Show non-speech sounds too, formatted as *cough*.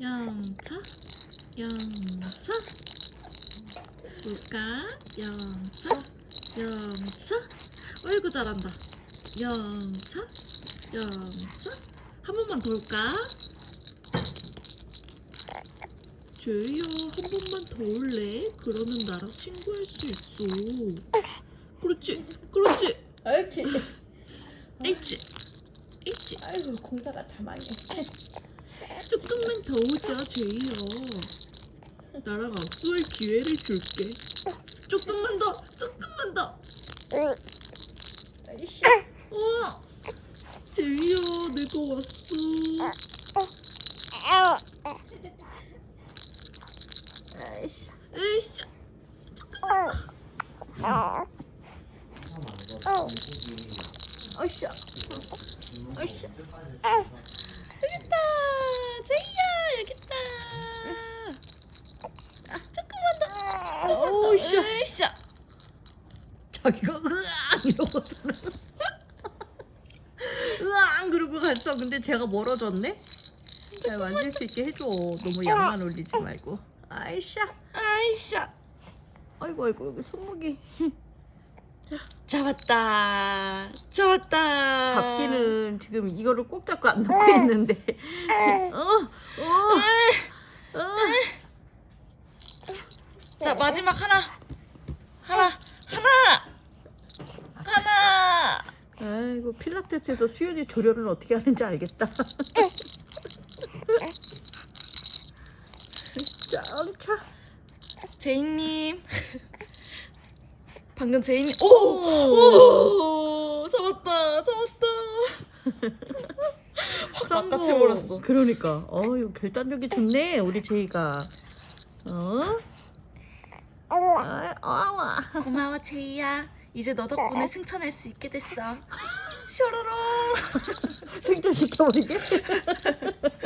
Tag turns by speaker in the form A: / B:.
A: 영차? 영차? 볼까 영차? 영차? 어이구 잘한다. 영차? 영차? 한 번만 더 올까? 제이야 한 번만 더 올래? 그러면 나랑 친구할 수 있어. 그렇지 그렇지.
B: 옳지. *laughs*
A: 에이치 에이치
B: 아이고 공사가 다 많네.
A: 조금만 더 오자 제이야 나랑 악수할 기회를 줄게 조금만 더 조금만 더
B: 아이씨.
A: 어, 제이야 내가 왔어
B: 아이씨.
A: 에이씨
B: 아이씨. 아이씨.
A: 여깄다 제이야 여깄다 아,
B: 어우씨.
A: 에이씨
B: 자기가 으앙 이러고서는 으앙 그러고 갔어. 근데 제가 멀어졌네. 잘 만질 수 있게 해줘. 너무 양만 올리지 말고. 아이샤.
A: 아이씨
B: 아이고 아이고 여기 손목이
A: 잡았다 잡았다
B: 잡기는 지금 이거를 꼭 잡고 안 놓고 있는데. *laughs* 어. 어. 어.
A: 자 마지막 하나 하나 하나 하나
B: 아이고 필라테스에서 수연이 조련을 어떻게 하는지 알겠다. 짱차.
A: 제이님 방금 제이님
B: 오!
A: 오, 오 잡았다 잡았다 확 낚아채버렸어
B: 그러니까. 어, 이거 결단력이 좋네, 우리 제이가. 어?
A: 고마워 제이야. 이제 너 덕분에 승천할 수 있게 됐어. 쇼로로
B: 생존시켜버리게? *laughs* *laughs*